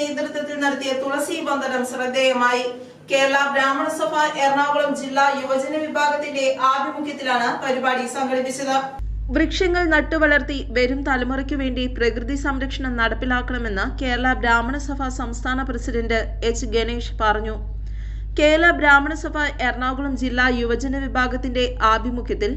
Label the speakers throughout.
Speaker 1: നേതൃത്വത്തിൽ നടത്തിയ തുളസി വന്ദനം ശ്രദ്ധേയമായി. കേരള ബ്രാഹ്മണ സഭ എറണാകുളം ജില്ലാ യുവജന വിഭാഗത്തിന്റെ ആഭിമുഖ്യത്തിലാണ് പരിപാടി സംഘടിപ്പിച്ചത്. വൃക്ഷങ്ങൾ നട്ടുവളർത്തി വരും തലമുറയ്ക്കു വേണ്ടി പ്രകൃതി സംരക്ഷണം നടപ്പിലാക്കണമെന്ന് കേരള ബ്രാഹ്മണ സഭ സംസ്ഥാന പ്രസിഡന്റ് എച്ച് ഗണേഷ് പറഞ്ഞു. കേരള ബ്രാഹ്മണ സഭ എറണാകുളം ജില്ലാ യുവജന വിഭാഗത്തിന്റെ ആഭിമുഖ്യത്തിൽ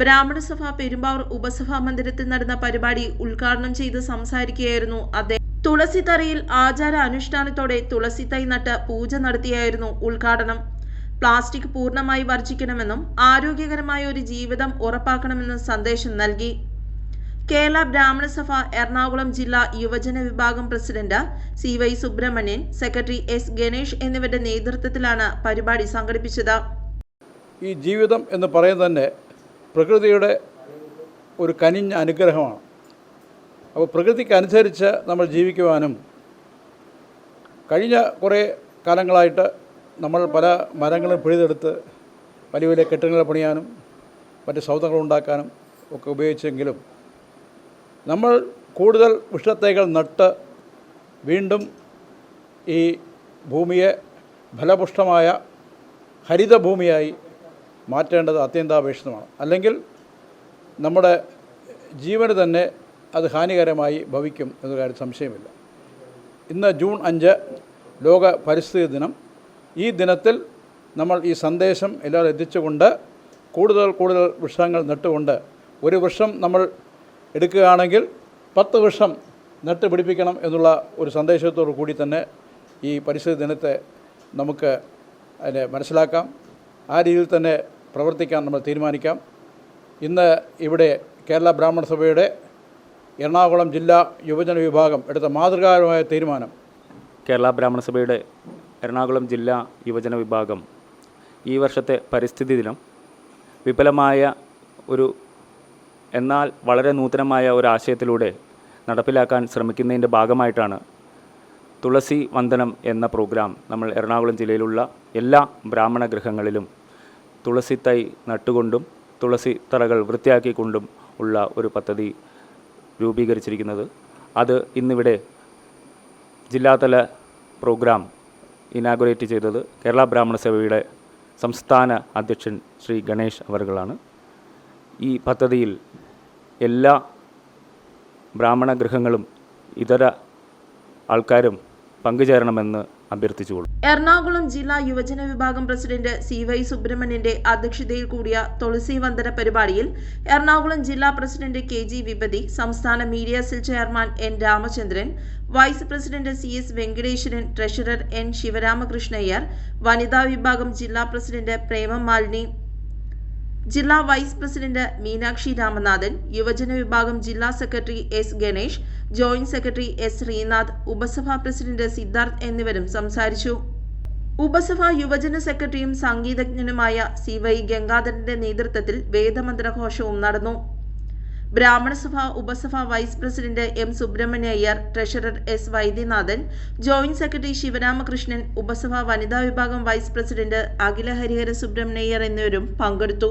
Speaker 1: ബ്രാഹ്മണ സഭ പെരുമ്പാവൂർ ഉപസഭാ മന്ദിരത്തിൽ നടന്ന പരിപാടി ഉദ്ഘാടനം ചെയ്ത് സംസാരിക്കുകയായിരുന്നു അദ്ദേഹം. തുളസിത്തറയിൽ ആചാര അനുഷ്ഠാനത്തോടെ തുളസി തൈ നട്ട് പൂജ നടത്തിയായിരുന്നു ഉദ്ഘാടനം. പ്ലാസ്റ്റിക് പൂർണമായി വർജിക്കണമെന്നും ആരോഗ്യകരമായ ഒരു ജീവിതം ഉറപ്പാക്കണമെന്നും സന്ദേശം നൽകി. കേരള ബ്രാഹ്മണ സഭ എറണാകുളം ജില്ലാ യുവജന വിഭാഗം president C Y Subramanian secretary S Ganesh എന്നിവരുടെ നേതൃത്വത്തിലാണ് പരിപാടി സംഘടിപ്പിച്ചത്.
Speaker 2: ഈ ജീവിതം എന്ന് പറയുന്നത് തന്നെ പ്രകൃതിയുടെ ഒരു കനിഞ്ഞ അനുഗ്രഹമാണ്. അപ്പോൾ പ്രകൃതിക്കനുസരിച്ച് നമ്മൾ ജീവിക്കുവാനും കഴിഞ്ഞ കുറേ കാലങ്ങളായിട്ട് നമ്മൾ പല മരങ്ങളും പിഴുതെടുത്ത് വലിയ വലിയ കെട്ടിടങ്ങൾ പണിയാനും മറ്റ് സൗധങ്ങൾ ഉണ്ടാക്കാനും ഒക്കെ ഉപയോഗിച്ചെങ്കിലും നമ്മൾ കൂടുതൽ വൃക്ഷത്തൈകൾ നട്ട് വീണ്ടും ഈ ഭൂമിയെ ഫലപുഷ്ടമായ ഹരിതഭൂമിയായി മാറ്റേണ്ടത് അത്യന്താപേക്ഷിതമാണ്. അല്ലെങ്കിൽ നമ്മുടെ ജീവന് തന്നെ അത് ഹാനികരമായി ഭവിക്കും എന്ന കാര്യം സംശയമില്ല. ഇന്ന് ജൂൺ അഞ്ച് ലോക പരിസ്ഥിതി ദിനം. ഈ ദിനത്തിൽ നമ്മൾ ഈ സന്ദേശം എല്ലാവരും എത്തിച്ചുകൊണ്ട് കൂടുതൽ കൂടുതൽ വൃക്ഷങ്ങൾ നട്ടുകൊണ്ട് ഒരു വൃക്ഷം നമ്മൾ എടുക്കുകയാണെങ്കിൽ പത്ത് വൃക്ഷം നട്ട് പിടിപ്പിക്കണം എന്നുള്ള ഒരു സന്ദേശത്തോടു കൂടി തന്നെ ഈ പരിസ്ഥിതി ദിനത്തെ നമുക്ക് അതിനെ മനസ്സിലാക്കാം. ആ രീതിയിൽ തന്നെ പ്രവർത്തിക്കാൻ നമ്മൾ തീരുമാനിക്കാം. ഇന്ന് ഇവിടെ കേരള ബ്രാഹ്മണ സഭയുടെ എറണാകുളം ജില്ലാ യുവജന വിഭാഗം എടുത്ത മാതൃകാപരമായ തീരുമാനം.
Speaker 3: കേരള ബ്രാഹ്മണ സഭയുടെ എറണാകുളം ജില്ലാ യുവജന വിഭാഗം ഈ വർഷത്തെ പരിസ്ഥിതി ദിനം വിപുലമായ ഒരു എന്നാൽ വളരെ നൂതനമായ ഒരു ആശയത്തിലൂടെ നടപ്പിലാക്കാൻ ശ്രമിക്കുന്നതിന്റെ ഭാഗമായിട്ടാണ് തുളസി വന്ദനം എന്ന പ്രോഗ്രാം നമ്മൾ എറണാകുളം ജില്ലയിലുള്ള എല്ലാ ബ്രാഹ്മണ ഗൃഹങ്ങളിലും തുളസി തൈ നട്ടുകൊണ്ടും തുളസി തറകൾ വൃത്തിയാക്കിക്കൊണ്ടും ഉള്ള ഒരു പദ്ധതി രൂപീകരിച്ചിരിക്കുന്നത്. അത് ഇന്നിവിടെ ജില്ലാതല പ്രോഗ്രാം ഇനാഗുറേറ്റ് ചെയ്തത് കേരള ബ്രാഹ്മണ സഭയുടെ സംസ്ഥാന അധ്യക്ഷൻ ശ്രീ ഗണേഷ് അവറുകളാണ്. ഈ പദ്ധതിയിൽ എല്ലാ ബ്രാഹ്മണ ഗൃഹങ്ങളും ഇതര ആൾക്കാരും പങ്കുചേരണമെന്ന് അഭ്യർത്ഥിച്ചുകൊള്ളു.
Speaker 1: എറണാകുളം ജില്ലാ യുവജന വിഭാഗം പ്രസിഡന്റ് സി വൈ സുബ്രഹ്മണ്യന്റെ അധ്യക്ഷതയിൽ കൂടിയ തുളസി വന്ദന പരിപാടിയിൽ എറണാകുളം ജില്ലാ പ്രസിഡന്റ് കെ ജി വിപതി സംസ്ഥാന media cell chairman N Ramachandran vice president C S Venkateswaran treasurer N Sivaramakrishna Iyer വനിതാ വിഭാഗം ജില്ലാ പ്രസിഡന്റ് പ്രേമം മാലിനി ജില്ലാ വൈസ് പ്രസിഡന്റ് മീനാക്ഷി രാമനാഥൻ യുവജന വിഭാഗം ജില്ലാ secretary S Ganesh joint secretary S Srinath ഉപസഭാ president Siddharth എന്നിവരും സംസാരിച്ചു. ഉപസഭാ യുവജന സെക്രട്ടറിയും സംഗീതജ്ഞനുമായ സി വൈ ഗംഗാധരന്റെ നേതൃത്വത്തിൽ വേദമന്ത്രഘോഷവും നടന്നു. ബ്രാഹ്മണസഭ ഉപസഭ vice president M Subramanya Iyer treasurer S Vaidyanathan joint secretary Sivaramakrishnan ഉപസഭ വനിതാ വിഭാഗം വൈസ് പ്രസിഡന്റ് അഖില ഹരിഹര സുബ്രഹ്മണ്യയ്യർ എന്നിവരും പങ്കെടുത്തു.